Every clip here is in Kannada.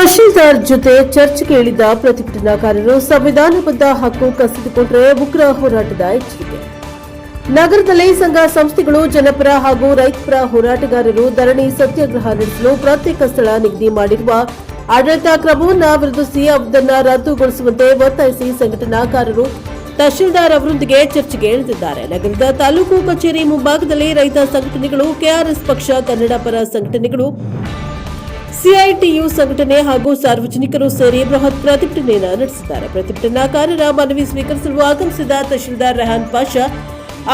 ತಹಶೀಲ್ದಾರ್ ಜೊತೆ ಚರ್ಚ್ ಕೇಳಿದ ಪ್ರತಿಭಟನಾಕಾರರು ಸಂವಿಧಾನಬದ್ಧ ಹಕ್ಕು ಕಸಿದುಕೊಂಡರೆ ಉಗ್ರ ಹೋರಾಟದ ಎಚ್ಚರಿಕೆ. ನಗರದಲ್ಲಿ ಸಂಘ ಸಂಸ್ಥೆಗಳು, ಜನಪರ ಹಾಗೂ ರೈತಪರ ಹೋರಾಟಗಾರರು ಧರಣಿ ಸತ್ಯಾಗ್ರಹ ನಡೆಸಲು ಪ್ರತ್ಯೇಕ ಸ್ಥಳ ನಿಗದಿ ಮಾಡಿರುವ ಆಡಳಿತ ಕ್ರಮವನ್ನು ವಿರೋಧಿಸಿ ಅದನ್ನು ರದ್ದುಗೊಳಿಸುವಂತೆ ಒತ್ತಾಯಿಸಿ ಸಂಘಟನಾಕಾರರು ತಹಶೀಲ್ದಾರ್ ಅವರೊಂದಿಗೆ ಚರ್ಚೆಗೆ ಇಳಿದಿದ್ದಾರೆ. ನಗರದ ತಾಲೂಕು ಕಚೇರಿ ಮುಂಭಾಗದಲ್ಲಿ ರೈತ ಸಂಘಟನೆಗಳು, ಕೆಆರ್ಎಸ್ ಪಕ್ಷ ಕನ್ನಡ ಪರ ಸಂಘಟನೆಗಳು ಸಿಐಟಿಯು ಸಂಘಟನೆ ಹಾಗೂ ಸಾರ್ವಜನಿಕರು ಸೇರಿ ಬೃಹತ್ ಪ್ರತಿಭಟನೆಯನ್ನು ನಡೆಸಿದ್ದಾರೆ. ಪ್ರತಿಭಟನಾಕಾರರ ಮನವಿ ಸ್ವೀಕರಿಸಲು ಆಗಮಿಸಿದ ತಹಶೀಲ್ದಾರ್ ರೆಹಾನ್ ಪಾಷಾ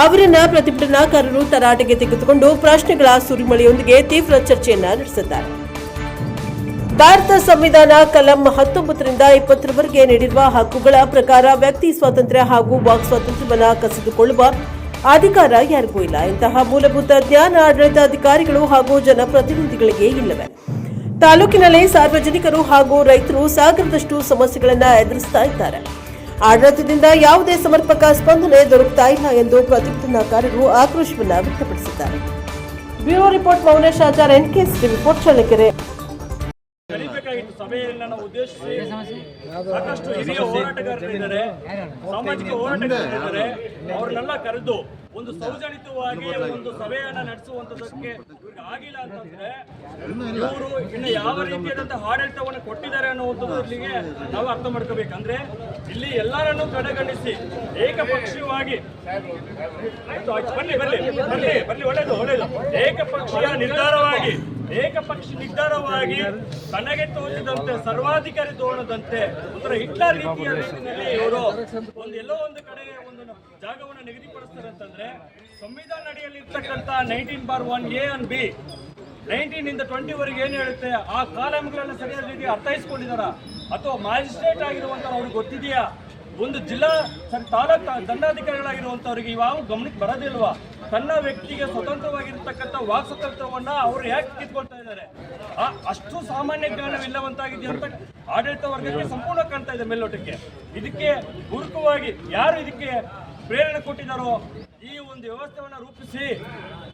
ಅವರನ್ನ ಪ್ರತಿಭಟನಾಕಾರರು ತರಾಟೆಗೆ ತೆಗೆದುಕೊಂಡು ಪ್ರಶ್ನೆಗಳ ಸುರಿಮಳೆಯೊಂದಿಗೆ ತೀವ್ರ ಚರ್ಚೆಯನ್ನ ನಡೆಸಿದ್ದಾರೆ. ಭಾರತ ಸಂವಿಧಾನ ಕಲಂ ಹತ್ತೊಂಬತ್ತರಿಂದ ಇಪ್ಪತ್ತರವರೆಗೆ ನೀಡಿರುವ ಹಕ್ಕುಗಳ ಪ್ರಕಾರ ವ್ಯಕ್ತಿ ಸ್ವಾತಂತ್ರ್ಯ ಹಾಗೂ ವಾಕ್ ಸ್ವಾತಂತ್ರ್ಯವನ್ನು ಕಸಿದುಕೊಳ್ಳುವ ಅಧಿಕಾರ ಯಾರಿಗೂ ಇಲ್ಲ. ಇಂತಹ ಮೂಲಭೂತ ಜ್ಞಾನ ಆಡಳಿತಾಧಿಕಾರಿಗಳು ಹಾಗೂ ಜನಪ್ರತಿನಿಧಿಗಳಿಗೆ ಇಲ್ಲವೇ? ತಾಲೂಕಿನಲ್ಲಿ ಸಾರ್ವಜನಿಕರು ಹಾಗೂ ರೈತರು ಸಾಗರದಷ್ಟು ಸಮಸ್ಯೆಗಳನ್ನು ಎದುರಿಸ್ತಾ ಇದ್ದಾರೆ. ಆಡಳಿತದಿಂದ ಯಾವುದೇ ಸಮರ್ಪಕ ಸ್ಪಂದನೆ ದೊರಕುತ್ತಾ ಇಲ್ಲ ಎಂದು ಪ್ರತಿಭಟನಾಕಾರರು ಆಕ್ರೋಶವನ್ನು ವ್ಯಕ್ತಪಡಿಸಿದ್ದಾರೆ. Bureau report Mounesh Achar NKS report Challakere. ಸಭೆಯನ್ನ ನನ್ನ ಉದ್ದೇಶಿಸಿ ಸಾಕಷ್ಟು ಹಿರಿಯ ಹೋರಾಟಗಾರರಿದ್ದಾರೆ ಸಾಮಾಜಿಕ ಹೋರಾಟಗಾರರಿದ್ದಾರೆ. ಅವ್ರನ್ನೆಲ್ಲ ಕರೆದು ಒಂದು ಸೌಜನಿತವಾಗಿ ಒಂದು ಸಭೆಯನ್ನ ನಡೆಸುವಂತದಕ್ಕೆ ಆಗಿಲ್ಲ ಅಂತಂದ್ರೆ ಇವರು ಇನ್ನು ಯಾವ ರೀತಿಯಾದಂತಹ ಆಡಳಿತವನ್ನು ಕೊಟ್ಟಿದ್ದಾರೆ ಅನ್ನುವಂಥದ್ರಿಗೆ ನಾವು ಅರ್ಥ ಮಾಡ್ಕೋಬೇಕಂದ್ರೆ ಇಲ್ಲಿ ಎಲ್ಲರನ್ನು ಕಡೆಗಣಿಸಿ ಏಕಪಕ್ಷೀಯವಾಗಿ ಬನ್ನಿ ಬನ್ನಿ ಬರ್ಲಿ ಬರ್ಲಿ ಬರ್ಲಿ ಬರ್ಲಿ ಒಳ್ಳೇದು ಒಳ್ಳೇದು. ಏಕಪಕ್ಷೀಯ ನಿರ್ಧಾರವಾಗಿ ಏಕಪಕ್ಷ ನಿರ್ಧಾರವಾಗಿ ತನಗೆ ತೋರಿದಂತೆ ಸರ್ವಾಧಿಕಾರಿ ತೋರಣದಂತೆ ಒಂಥರ ಹಿಟ್ಲರ್ ರೀತಿಯ ರೀತಿಯಲ್ಲಿ ಇವರು ಒಂದು ಎಲ್ಲೋ ಒಂದು ಕಡೆ ಒಂದು ಜಾಗವನ್ನು ನಿಗದಿಪಡಿಸ್ತಾರೆ ಅಂತಂದ್ರೆ ಸಂವಿಧಾನ ಅಡಿಯಲ್ಲಿ ಇರ್ತಕ್ಕಂಥ nineteen bar one a and b nineteen ಇಂದ ಟ್ವೆಂಟಿ ವರೆಗೆ ಏನು ಹೇಳುತ್ತೆ? ಆ ಕಾಲಂಗಳನ್ನ ಸರಿಯಾದ ರೀತಿ ಅರ್ಥೈಸ್ಕೊಂಡಿದಾರ? ಅಥವಾ ಮ್ಯಾಜಿಸ್ಟ್ರೇಟ್ ಆಗಿರುವಂತ ಅವ್ರಿಗೆ ಗೊತ್ತಿದೆಯಾ? ಒಂದು ಜಿಲ್ಲಾ ತಾಲೂಕು ದಂಡಾಧಿಕಾರಿಗಳಾಗಿರುವಂತವ್ರಿಗೆ ಇವಾಗ ಗಮನಕ್ಕೆ ಬರೋದಿಲ್ವಾ ತನ್ನ ವ್ಯಕ್ತಿಗೆ ಸ್ವತಂತ್ರವಾಗಿರ್ತಕ್ಕಂಥ ವಾಕ್ ಸ್ವಾತಂತ್ರ್ಯವನ್ನ ಅವ್ರು ಯಾಕೆ ಕಿತ್ಕೊಳ್ತಾ ಇದ್ದಾರೆ? ಅಷ್ಟು ಸಾಮಾನ್ಯ ಜ್ಞಾನವಿಲ್ಲವಂತಾಗಿದೆ ಅಂತ ಆಡಳಿತ ವರ್ಗಕ್ಕೆ ಸಂಪೂರ್ಣ ಕಾಣ್ತಾ ಇದೆ ಮೇಲ್ನೋಟಕ್ಕೆ. ಇದಕ್ಕೆ ಪೂರಕವಾಗಿ ಯಾರು ಇದಕ್ಕೆ ಪ್ರೇರಣೆ ಕೊಟ್ಟಿದ್ದಾರೋ, ಈ ಒಂದು ವ್ಯವಸ್ಥೆಯನ್ನು ರೂಪಿಸಿ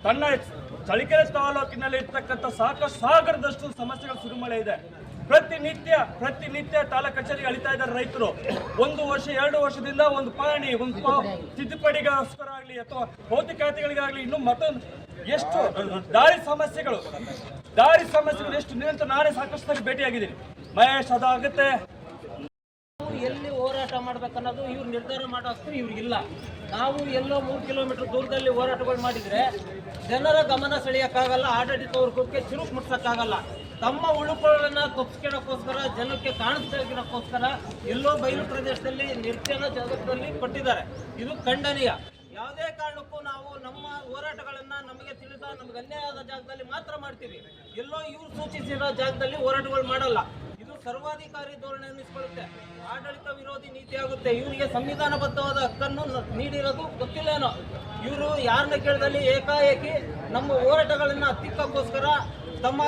ತನ್ನ ಚಳಿಕೆರೆ ತಾಲೂಕಿನಲ್ಲಿ ಇರ್ತಕ್ಕಂಥ ಸಾಕಷ್ಟು ಸಾಗರದಷ್ಟು ಸಮಸ್ಯೆಗಳ ಸುರಿಮಳೆ ಇದೆ. ಪ್ರತಿನಿತ್ಯ ಪ್ರತಿನಿತ್ಯ ತಾಲೂಕು ಕಚೇರಿಗೆ ಅಳಿತಾ ಇದ್ದಾರೆ ರೈತರು. ಒಂದು ವರ್ಷ, ಎರಡು ವರ್ಷದಿಂದ ಒಂದು ಪಾಣಿ, ಒಂದು ತಿದ್ದುಪಡಿಗೋಸ್ಕರ ಆಗಲಿ ಅಥವಾ ಭೌತಿಕಾತಿಗಳಿಗಾಗಲಿ ಇನ್ನು ಮತ್ತೊಂದು ಎಷ್ಟು ದಾರಿ ಸಮಸ್ಯೆಗಳು ದಾರಿ ಸಮಸ್ಯೆಗಳು ಎಷ್ಟು ನಿರಂತರ ನಾನೇ ಸಾಕಷ್ಟು ಭೇಟಿಯಾಗಿದ್ದೀನಿ. ಮಹೇಶ್, ಅದಾಗುತ್ತೆ. ಎಲ್ಲಿ ಹೋರಾಟ ಮಾಡ್ಬೇಕನ್ನೋದು ಇವ್ರು ನಿರ್ಧಾರ ಮಾಡೋಷ್ಟು ಇವ್ರಿಗಿಲ್ಲ ನಾವು ಎಲ್ಲೋ ಮೂರು ಕಿಲೋಮೀಟರ್ ದೂರದಲ್ಲಿ ಹೋರಾಟಗಳು ಮಾಡಿದ್ರೆ ಜನರ ಗಮನ ಸೆಳೆಯಕ್ಕಾಗಲ್ಲ ಆಡಳಿತ ವರ್ಗಕ್ಕೆ ಚುರುಕು ಮುಟ್ಸಕ್ಕಾಗಲ್ಲ. ತಮ್ಮ ಉಳುಕೊಳ್ಳನ್ನ ತಪ್ಪಿಸ್ಕೊಳ್ಳೋಕ್ಕೋಸ್ಕರ ಜನಕ್ಕೆ ಕಾಣಿಸ್ಕೊಳ್ಳೋಕ್ಕೋಸ್ಕರ ಎಲ್ಲೋ ಬಯಲು ಪ್ರದೇಶದಲ್ಲಿ ನಿರ್ಜನ ಜಾಗದಲ್ಲಿ ಕೊಟ್ಟಿದ್ದಾರೆ. ಇದು ಖಂಡನೀಯ. ಯಾವುದೇ ಕಾರಣಕ್ಕೂ ನಾವು ನಮ್ಮ ಹೋರಾಟಗಳನ್ನ ನಮಗೆ ತಿಳಿದ, ನಮ್ಗೆ ಅನ್ಯಾಯ ಆದ ಜಾಗದಲ್ಲಿ ಮಾತ್ರ ಮಾಡ್ತೀವಿ. ಎಲ್ಲೋ ಇವ್ರು ಸೂಚಿಸಿರೋ ಜಾಗದಲ್ಲಿ ಹೋರಾಟಗಳು ಮಾಡಲ್ಲ. ಇದು ಸರ್ವಾಧಿಕಾರಿ ಧೋರಣೆ ಅನ್ನಿಸ್ಕೊಳ್ಳುತ್ತೆ. ಆಡಳಿತ ವಿರೋಧಿ ನೀತಿ ಆಗುತ್ತೆ. ಇವರಿಗೆ ಸಂವಿಧಾನಬದ್ಧವಾದ ಹಕ್ಕನ್ನು ನೀಡಿರೋದು ಗೊತ್ತಿಲ್ಲೇನೋ ಇವರು ಯಾರನ್ನ ಕೇಳಿದಲ್ಲಿ ಏಕಾಏಕಿ ನಮ್ಮ ಹೋರಾಟಗಳನ್ನ ಹತ್ತಿಕ್ಕೋಸ್ಕರ ತಮ್ಮ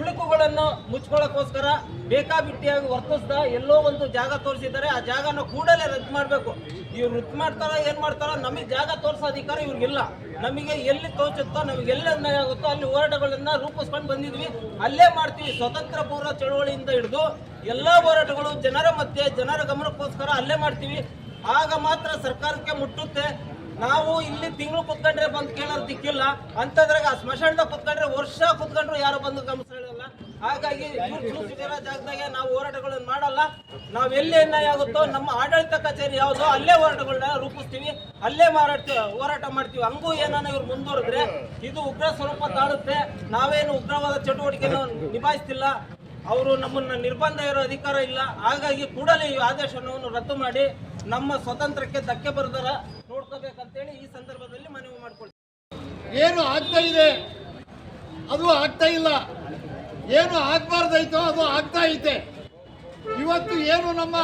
ಉಳುಕುಗಳನ್ನು ಮುಚ್ಕೊಳ್ಳೋಕ್ಕೋಸ್ಕರ ಬೇಕಾಬಿಟ್ಟಿಯಾಗಿ ವರ್ತಿಸ್ತಾ ಎಲ್ಲೋ ಒಂದು ಜಾಗ ತೋರಿಸಿದ್ದಾರೆ. ಆ ಜಾಗನ ಕೂಡಲೇ ರದ್ದು ಮಾಡಬೇಕು. ಇವ್ರು ರದ್ದು ಮಾಡ್ತಾರೋ, ಏನು ಮಾಡ್ತಾರೋ ನಮಗೆ ಜಾಗ ತೋರಿಸೋ ಅಧಿಕಾರ ಇವ್ರಿಗಿಲ್ಲ. ನಮಗೆ ಎಲ್ಲಿ ತೋಚುತ್ತೋ, ನಮಗೆ ಎಲ್ಲಿ ಅನ್ಯಾಯ ಆಗುತ್ತೋ ಅಲ್ಲಿ ಹೋರಾಟಗಳನ್ನು ರೂಪಿಸ್ಕೊಂಡು ಬಂದಿದ್ವಿ. ಅಲ್ಲೇ ಮಾಡ್ತೀವಿ. ಸ್ವತಂತ್ರ ಪೂರ್ವ ಚಳುವಳಿಯಿಂದ ಹಿಡಿದು ಎಲ್ಲ ಹೋರಾಟಗಳು ಜನರ ಮಧ್ಯೆ, ಜನರ ಗಮನಕ್ಕೋಸ್ಕರ ಅಲ್ಲೇ ಮಾಡ್ತೀವಿ. ಆಗ ಮಾತ್ರ ಸರ್ಕಾರಕ್ಕೆ ಮುಟ್ಟುತ್ತೆ. ನಾವು ಇಲ್ಲಿ ತಿಂಗಳು ಕುತ್ಕೊಂಡ್ರೆ ಬಂದು ಕೇಳೋದು ದಿಕ್ಕಿಲ್ಲ. ಅಂತದ್ರಾಗ ಆ ಸ್ಮಶಾನದಾಗ ಕುತ್ಕೊಂಡ್ರೆ ವರ್ಷ ಕುತ್ಕೊಂಡ್ರು ಯಾರು ಬಂದು ಗಮನಿಸಲ್ಲ ಹಾಗಾಗಿ ಇವ್ರು ಸೂಚಿಸಿರೋ ಜಾಗದಾಗೆ ನಾವು ಹೋರಾಟಗಳನ್ನ ಮಾಡಲ್ಲ. ನಾವ್ ಎಲ್ಲಿ ಅನ್ಯಾಯ ಆಗುತ್ತೋ ನಮ್ಮ ಆಡಳಿತ ಕಚೇರಿ ಯಾವುದೋ ಅಲ್ಲೇ ಹೋರಾಟಗಳನ್ನ ರೂಪಿಸ್ತೀವಿ. ಅಲ್ಲೇ ಮಾರಾಟ ಹೋರಾಟ ಮಾಡ್ತೀವಿ. ಹಂಗೂ ಏನಾನ ಇವ್ರು ಮುಂದುವರೆದ್ರೆ ಇದು ಉಗ್ರ ಸ್ವರೂಪ ತಾಳುತ್ತೆ. ನಾವೇನು ಉಗ್ರವಾದ ಚಟುವಟಿಕೆನ ನಿಭಾಯಿಸ್ತಿಲ್ಲ. ಅವರು ನಮ್ಮನ್ನ ನಿರ್ಬಂಧ ಇರೋ ಅಧಿಕಾರ ಇಲ್ಲ. ಹಾಗಾಗಿ ಕೂಡಲೇ ಈ ಆದೇಶವನ್ನು ರದ್ದು ಮಾಡಿ ನಮ್ಮ ಸ್ವತಂತ್ರಕ್ಕೆ ಧಕ್ಕೆ ಬರದರ. ನೋಡ್ಕೋಬೇಕಂತೇಳಿ ಈ ಸಂದರ್ಭದಲ್ಲಿ ಮನವಿ ಮಾಡ್ಕೊಳ್ತೀವಿ. ಏನು ಆಗ್ತಾ ಇದೆ? ಅದು ಆಗ್ತಾ ಇಲ್ಲ. ಏನು ಆಗ್ಬಾರ್ದೈತೋ ಅದು ಆಗ್ತಾ ಐತೆ. ಇವತ್ತು ಏನು ನಮ್ಮ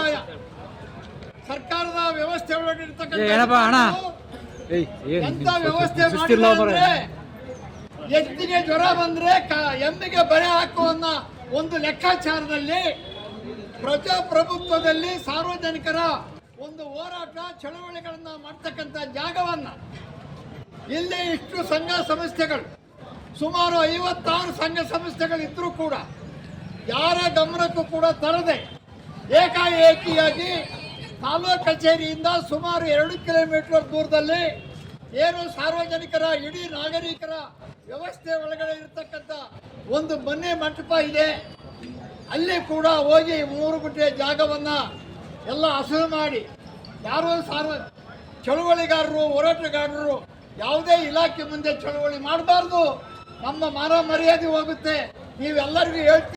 ಸರ್ಕಾರದ ವ್ಯವಸ್ಥೆ ಏನಪ್ಪ ಅಣ್ಣ? ಎಂತ ವ್ಯವಸ್ಥೆ ಎತ್ತಿಗೆ ಜ್ವರ ಬಂದ್ರೆ ಕ- ಎಮ್ಮಿಗೆ ಬರೆ ಹಾಕುವನ್ನ ಒಂದು ಲೆಕ್ಕಾಚಾರದಲ್ಲಿ ಪ್ರಜಾಪ್ರಭುತ್ವದಲ್ಲಿ ಸಾರ್ವಜನಿಕರ ಒಂದು ಹೋರಾಟ ಚಳವಳಿಗಳನ್ನ ಮಾಡ್ತಕ್ಕಂಥ ಜಾಗವನ್ನ ಇಲ್ಲಿ ಇಷ್ಟು ಸಂಘ ಸಂಸ್ಥೆಗಳು, ಸುಮಾರು ಐವತ್ತಾರು ಸಂಘ ಸಂಸ್ಥೆಗಳಿದ್ರೂ ಕೂಡ ಯಾರ ಗಮನಕ್ಕೂ ಕೂಡ ತರದೆ ಏಕಾಏಕಿಯಾಗಿ ತಾಲೂಕು ಕಚೇರಿಯಿಂದ ಸುಮಾರು ಎರಡು ಕಿಲೋಮೀಟರ್ ದೂರದಲ್ಲಿ ಏನು ಸಾರ್ವಜನಿಕರ, ಇಡೀ ನಾಗರಿಕರ ವ್ಯವಸ್ಥೆ ಒಳಗಡೆ ಇರತಕ್ಕಂಥ ಒಂದು ಮನೆ ಮಂಟಪ ಇದೆ. ಅಲ್ಲಿ ಕೂಡ ಹೋಗಿ ಮೂರು ಗುಂಟೆ ಜಾಗವನ್ನ ಎಲ್ಲ ಹಸಿರು ಮಾಡಿ. ಯಾರೋ ಸಾರ್ವ ಚಳುವಳಿಗಾರರು, ಹೋರಾಟಗಾರರು ಯಾವುದೇ ಇಲಾಖೆ ಮುಂದೆ ಚಳುವಳಿ ಮಾಡಬಾರ್ದು. ನಮ್ಮ ಮಾನ ಮರ್ಯಾದೆ ಹೋಗುತ್ತೆ. ನೀವೆಲ್ಲರಿಗೂ ಹೇಳ್ತೀವಿ.